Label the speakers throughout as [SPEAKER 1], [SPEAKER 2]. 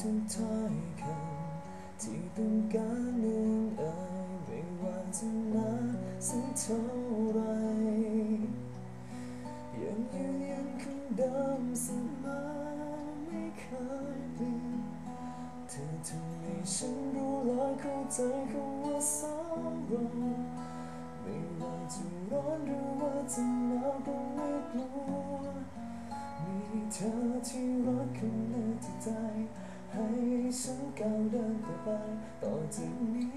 [SPEAKER 1] ทุกถ้อยคำที่ต้องการเนื่องเอ่ยไม่ว่าจะนานสักเท่าไรยังยืนยันคำเดิมเสมอไม่เคยเปลี่ยนเธอทำให้ฉันรู้และเข้าใจคำว่าสองเราไม่ว่าจะร้อนหรือว่าจะหนาวก็ไม่กลัวมีเธอที่รักข้างในจิตใจ ให้ฉันก้าวเดินต่อไปต่อจากนี้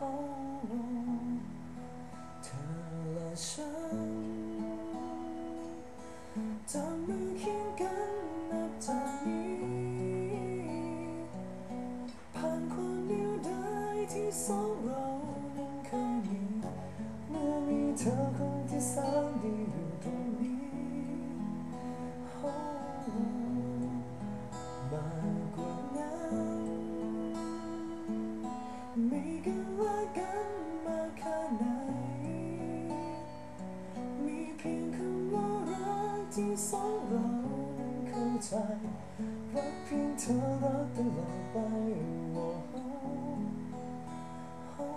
[SPEAKER 1] Oh เธอและฉันจะมือเคียงกันนับจากนี้ผ่านความเดียวดายที่สองเรา ที่สองเราเข้าใจรักเพียงเธอรักตลอดไปโอ้โอ้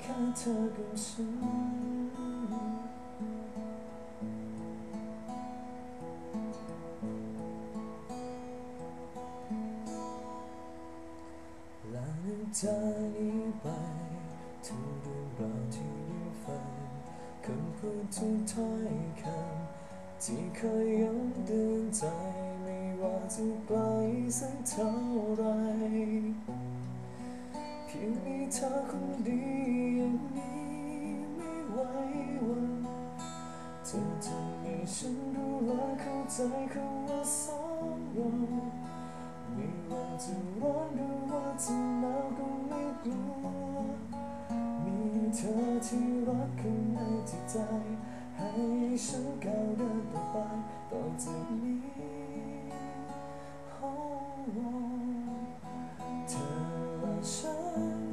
[SPEAKER 1] แค่เธอกับฉันหลังจากนี้ไปทุกเรื่องราวที่ได้ฟัง คำพูดทุกถ้อยคำที่เคยย้ำเตือนใจไม่ว่าจะไกลสักเท่าไรเพียงมีเธอคนเดียวอย่างนี้ไม่ไหววันเธอทำให้ฉันรู้และเข้าใจคำว่าสองเราไม่ว่าจะร้อนหรือว่าจะหนาวก็ไม่กลัว เธอที่รักข้างในจิตใจ ให้ฉันก้าวเดินต่อไปต่อจากนี้ Oh เธอและฉัน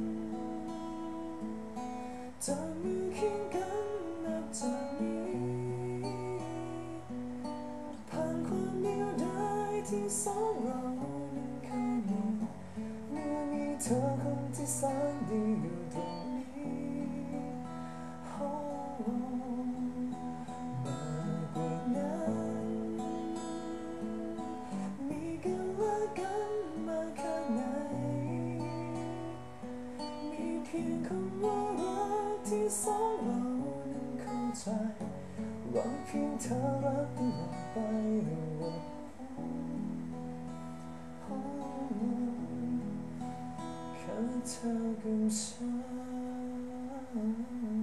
[SPEAKER 1] จะมือเคียงกันนับจากนี้ผ่านความเดียวดายที่สองเรานั้นเคยมีเมื่อมีเธอคนที่แสนดีอยู่ตรง พียงคำว่ารักที่สองเรานั้นเข้าใจหวังเพียงเธอรักตลอดไปเลยแค่เธอกับฉัน